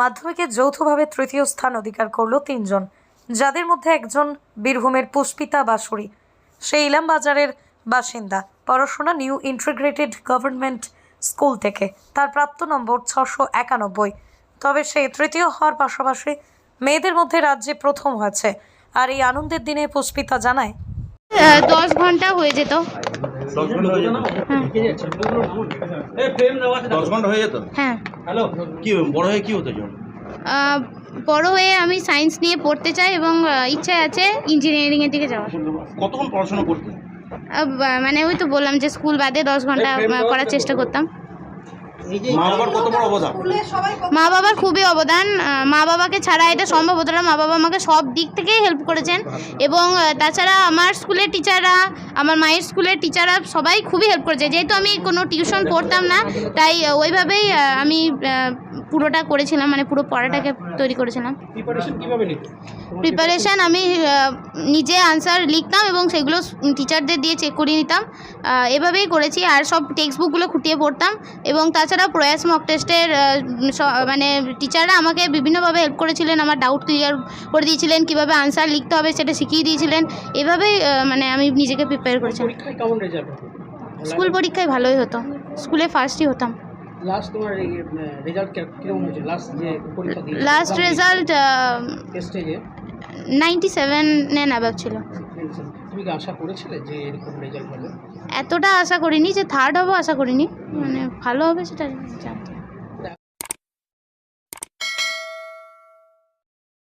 মাধ্যমিকে যৌথভাবে তৃতীয় স্থান অধিকার করল তিনজন, যাদের মধ্যে একজন বীরভূমের পুষ্পিতা বাসুরি সে ইলাম বাজারের বাসিন্দা। পড়াশোনা নিউ ইন্টিগ্রেটেড গভর্নমেন্ট স্কুল থেকে। তার প্রাপ্ত নম্বর ছশো একানব্বই। তবে সে তৃতীয় হওয়ার পাশাপাশি মেয়েদের মধ্যে রাজ্যে প্রথম হয়েছে। আর এই আনন্দের দিনে পুষ্পিতা জানায় দশ ঘণ্টা হয়ে যেত। দশ ঘণ্টা হয়ে যেত। দশ ঘণ্টা হয়ে যেত? হ্যাঁ। কি বড় হয়ে কি হতে চাও? বড় হয়ে আমি সায়েন্স নিয়ে পড়তে চাই এবং ইচ্ছে আছে ইঞ্জিনিয়ারিংয়ের দিকে যাওয়ার। কতক্ষণ পড়াশোনা করতে? মানে ওই তো বললাম যে স্কুল বাদে দশ ঘণ্টা করার চেষ্টা করতাম। মা বাবার কত বড় অবদান? মা বাবার খুবই অবদান। মা বাবাকে ছাড়া এটা সম্ভব হতো না। মা বাবা আমাকে সব দিক থেকেই হেল্প করেছেন। এবং তাছাড়া আমার স্কুলের টিচাররা আমার মায়ের স্কুলের টিচাররা সবাই খুবই হেল্প করেছে। যেহেতু আমি কোনো টিউশন পড়তাম না তাই ওইভাবেই আমি পুরোটা করেছিলাম মানে পুরো পড়াটাকে তৈরি করেছিলাম। প্রিপারেশন আমি নিজে আনসার লিখতাম এবং সেগুলো টিচারদের দিয়ে চেক করিয়ে নিতাম। এভাবেই করেছি আর সব টেক্সট বুকগুলো খুঁটিয়ে পড়তাম এবং তাছাড়া প্রয়াস মক টেস্টের মানে টিচাররা আমাকে বিভিন্নভাবে হেল্প করেছিলেন আমার ডাউট ক্লিয়ার করে দিয়েছিলেন কীভাবে আনসার লিখতে হবে সেটা শিখিয়ে দিয়েছিলেন। এভাবেই মানে আমি নিজেকে প্রিপেয়ার কেমন রেজাল্ট স্কুল পরীক্ষায় ভালোই হতো। স্কুলে ফার্স্টই হতাম। লাস্ট তোমার রেজাল্ট কীরকম হয়েছে? লাস্ট যে পরীক্ষা দিয়ে লাস্ট রেজাল্ট স্টেজে নাইনটি সেভেনের অ্যাবাভ ছিল। তুমি কি আশা করেছিলে যে এরকম রেজাল্ট হবে? এতটা আশা করিনি যে থার্ড হব আশা করিনি। মানে ভালো হবে সেটা জানতাম